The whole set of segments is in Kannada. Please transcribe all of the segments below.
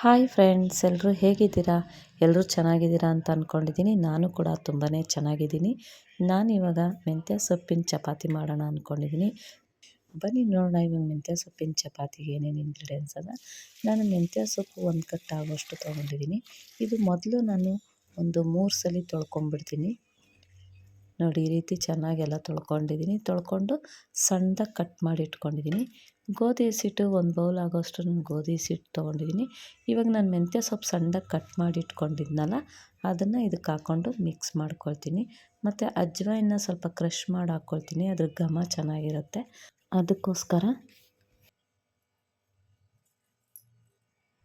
ಹಾಯ್ ಫ್ರೆಂಡ್ಸ್ ಎಲ್ಲರೂ ಹೇಗಿದ್ದೀರಾ? ಎಲ್ಲರೂ ಚೆನ್ನಾಗಿದ್ದೀರಾ ಅಂತ ಅಂದ್ಕೊಂಡಿದ್ದೀನಿ ನಾನು ಕೂಡ ತುಂಬಾ ಚೆನ್ನಾಗಿದ್ದೀನಿ. ನಾನಿವಾಗ ಮೆಂತ್ಯ ಸೊಪ್ಪಿನ ಚಪಾತಿ ಮಾಡೋಣ ಅಂದ್ಕೊಂಡಿದ್ದೀನಿ ಬನ್ನಿ ನೋಡೋಣ ಇವಾಗ ಮೆಂತ್ಯ ಸೊಪ್ಪಿನ ಚಪಾತಿಗೆ ಏನೇನು ಇಂಗ್ರೀಡಿಯೆಂಟ್ಸ್ ಅದ. ನಾನು ಮೆಂತ್ಯ ಸೊಪ್ಪು ಒಂದು ಕಟ್ಟಾಗುವಷ್ಟು ತೊಗೊಂಡಿದ್ದೀನಿ. ಇದು ಮೊದಲು ನಾನು ಒಂದು ಮೂರು ಸಲ ತೊಳ್ಕೊಂಬಿಡ್ತೀನಿ ನೋಡಿ, ಈ ರೀತಿ ಚೆನ್ನಾಗೆಲ್ಲ ತೊಳ್ಕೊಂಡಿದ್ದೀನಿ. ತೊಳ್ಕೊಂಡು ಸಣ್ಣದಾಗಿ ಕಟ್ ಮಾಡಿ ಇಟ್ಕೊಂಡಿದ್ದೀನಿ. ಗೋಧಿ ಹಸಿಟ್ಟು ಒಂದು ಬೌಲ್ ಆಗೋಷ್ಟು ನಾನು ಗೋಧಿ ಹಸಿಟ್ಟು ತೊಗೊಂಡಿದ್ದೀನಿ. ಇವಾಗ ನಾನು ಮೆಂತ್ಯ ಸೊಪ್ಪು ಸಣ್ಣದಾಗಿ ಕಟ್ ಮಾಡಿ ಇಟ್ಕೊಂಡಿದ್ನಲ್ಲ, ಅದನ್ನು ಇದಕ್ಕೆ ಹಾಕ್ಕೊಂಡು ಮಿಕ್ಸ್ ಮಾಡ್ಕೊಳ್ತೀನಿ. ಮತ್ತು ಅಜ್ವಾಯನ್ನ ಸ್ವಲ್ಪ ಕ್ರಷ್ ಮಾಡಿ ಹಾಕ್ಕೊಳ್ತೀನಿ, ಅದ್ರ ಘಮ ಚೆನ್ನಾಗಿರುತ್ತೆ. ಅದಕ್ಕೋಸ್ಕರ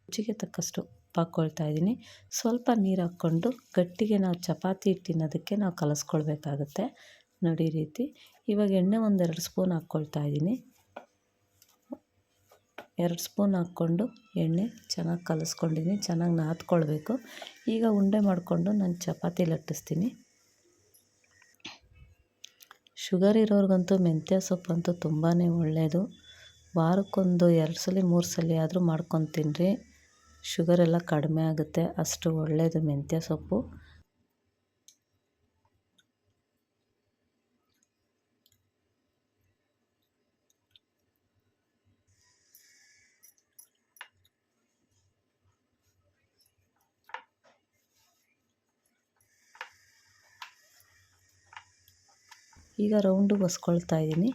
ರುಚಿಗೆ ತಕ್ಕಷ್ಟು ಹಾಕ್ಕೊಳ್ತಾ ಇದ್ದೀನಿ. ಸ್ವಲ್ಪ ನೀರು ಹಾಕ್ಕೊಂಡು ಗಟ್ಟಿಗೆ ನಾವು ಚಪಾತಿ ತಿನ್ನೋದಕ್ಕೆ ನಾವು ಕಲಸ್ಕೊಳ್ಬೇಕಾಗುತ್ತೆ. ನೋಡಿ ರೀತಿ. ಇವಾಗ ಎಣ್ಣೆ ಒಂದೆರಡು ಸ್ಪೂನ್ ಹಾಕ್ಕೊಳ್ತಾ ಇದ್ದೀನಿ. ಎರಡು ಸ್ಪೂನ್ ಹಾಕ್ಕೊಂಡು ಎಣ್ಣೆ ಚೆನ್ನಾಗಿ ಕಲಸ್ಕೊಂಡಿದ್ದೀನಿ. ಚೆನ್ನಾಗಿ ನಾದ್ಕೊಳ್ಬೇಕು. ಈಗ ಉಂಡೆ ಮಾಡಿಕೊಂಡು ನಾನು ಚಪಾತಿ ಲಟ್ಟಿಸ್ತೀನಿ. ಶುಗರ್ ಇರೋರಿಗಂತೂ ಮೆಂತ್ಯ ಸೊಪ್ಪಂತೂ ತುಂಬಾ ಒಳ್ಳೆಯದು ವಾರಕ್ಕೊಂದು ಎರಡು ಸಲ, ಮೂರು ಸಲ ಆದರೂ ಮಾಡ್ಕೊಂಡು ತಿನ್ನಿರಿ ಶುಗರೆಲ್ಲ ಕಡಿಮೆ ಆಗುತ್ತೆ ಅಷ್ಟು ಒಳ್ಳೆಯದು ಮೆಂತ್ಯ ಸೊಪ್ಪು. ಈಗ ರೌಂಡು ಬಸ್ಕೊಳ್ತಾ ಇದ್ದೀನಿ.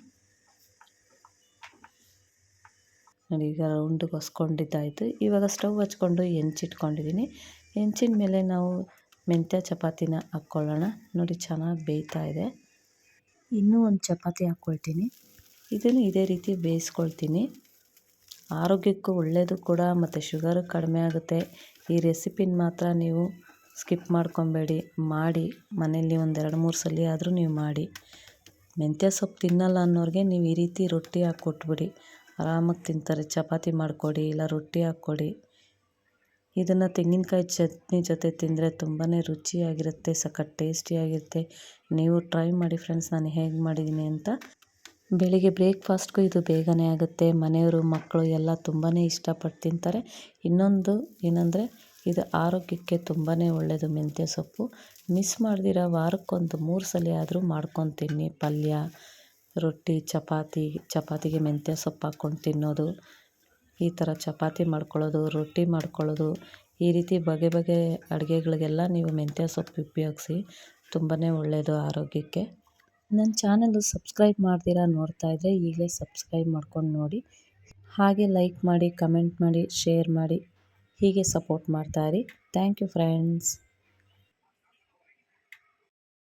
ನೋಡಿ, ಈಗ ರೌಂಡಿಗೆ ಹೊಸ್ಕೊಂಡಿದ್ದಾಯಿತು ಇವಾಗ ಸ್ಟವ್ ಹಚ್ಕೊಂಡು ಹೆಂಚಿಟ್ಕೊಂಡಿದ್ದೀನಿ ಹೆಂಚಿನ ಮೇಲೆ ನಾವು ಮೆಂತ್ಯ ಚಪಾತಿನ ಹಾಕ್ಕೊಳ್ಳೋಣ. ನೋಡಿ, ಚೆನ್ನಾಗಿ ಬೇಯ್ತಾ ಇದೆ. ಇನ್ನೂ ಒಂದು ಚಪಾತಿ ಹಾಕ್ಕೊಳ್ತೀನಿ. ಇದನ್ನು ಇದೇ ರೀತಿ ಬೇಯಿಸ್ಕೊಳ್ತೀನಿ. ಆರೋಗ್ಯಕ್ಕೂ ಒಳ್ಳೆಯದು ಕೂಡ, ಮತ್ತು ಶುಗರು ಕಡಿಮೆ ಆಗುತ್ತೆ. ಈ ರೆಸಿಪಿನ ಮಾತ್ರ ನೀವು ಸ್ಕಿಪ್ ಮಾಡ್ಕೊಬೇಡಿ. ಮಾಡಿ, ಮನೆಯಲ್ಲಿ ಒಂದೆರಡು ಮೂರು ಸಲ ಆದರೂ ನೀವು ಮಾಡಿ. ಮೆಂತ್ಯ ಸೊಪ್ಪು ತಿನ್ನಲ್ಲ ಅನ್ನೋರಿಗೆ ನೀವು ಈ ರೀತಿ ರೊಟ್ಟಿ ಹಾಕ್ಕೊಟ್ಬಿಡಿ. ಆರಾಮಾಗಿ ತಿಂತಾರೆ. ಚಪಾತಿ ಮಾಡಿಕೊಡಿ, ಇಲ್ಲ ರೊಟ್ಟಿ ಹಾಕ್ಕೊಡಿ. ಇದನ್ನು ತೆಂಗಿನಕಾಯಿ ಚಟ್ನಿ ಜೊತೆ ತಿಂದರೆ ತುಂಬಾ ರುಚಿಯಾಗಿರುತ್ತೆ, ಸಖತ್ ಟೇಸ್ಟಿಯಾಗಿರುತ್ತೆ. ನೀವು ಟ್ರೈ ಮಾಡಿ ಫ್ರೆಂಡ್ಸ್, ನಾನು ಹೇಗೆ ಮಾಡಿದ್ದೀನಿ ಅಂತ. ಬೆಳಿಗ್ಗೆ ಬ್ರೇಕ್ಫಾಸ್ಟ್ಗೂ ಇದು ಬೇಗನೆ ಆಗುತ್ತೆ. ಮನೆಯವರು, ಮಕ್ಕಳು ಎಲ್ಲ ತುಂಬಾ ಇಷ್ಟಪಟ್ಟು ತಿಂತಾರೆ. ಇನ್ನೊಂದು ಏನಂದರೆ, ಇದು ಆರೋಗ್ಯಕ್ಕೆ ತುಂಬಾ ಒಳ್ಳೆಯದು ಮೆಂತ್ಯ ಸೊಪ್ಪು ಮಿಸ್ ಮಾಡ್ದಿರ ವಾರಕ್ಕೊಂದು ಮೂರು ಸಲ ಆದರೂ ಮಾಡ್ಕೊಂಡು ಪಲ್ಯ ರೊಟ್ಟಿ, ಚಪಾತಿ, ಚಪಾತಿಗೆ ಮೆಂತ್ಯ ಸೊಪ್ಪು ಹಾಕ್ಕೊಂಡು ತಿನ್ನೋದು, ಈ ಥರ ಚಪಾತಿ ಮಾಡ್ಕೊಳ್ಳೋದು, ರೊಟ್ಟಿ ಮಾಡ್ಕೊಳ್ಳೋದು, ಈ ರೀತಿ ಬಗೆ ಬಗೆ ಅಡುಗೆಗಳಿಗೆಲ್ಲ ನೀವು ಮೆಂತ್ಯ ಸೊಪ್ಪು ಉಪಯೋಗ್ಸಿ ತುಂಬಾ ಒಳ್ಳೆಯದು ಆರೋಗ್ಯಕ್ಕೆ. ನನ್ನ ಚಾನಲ್ಲು ಸಬ್ಸ್ಕ್ರೈಬ್ ಮಾಡ್ದಿರಾ ನೋಡ್ತಾ ಇದ್ದರೆ ಈಗಲೇ ಸಬ್ಸ್ಕ್ರೈಬ್ ಮಾಡ್ಕೊಂಡು ನೋಡಿ. ಹಾಗೆ ಲೈಕ್ ಮಾಡಿ, ಕಮೆಂಟ್ ಮಾಡಿ, ಶೇರ್ ಮಾಡಿ, ಹೀಗೆ ಸಪೋರ್ಟ್ ಮಾಡ್ತಾಯಿರಿ ಥ್ಯಾಂಕ್ ಯು ಫ್ರೆಂಡ್ಸ್.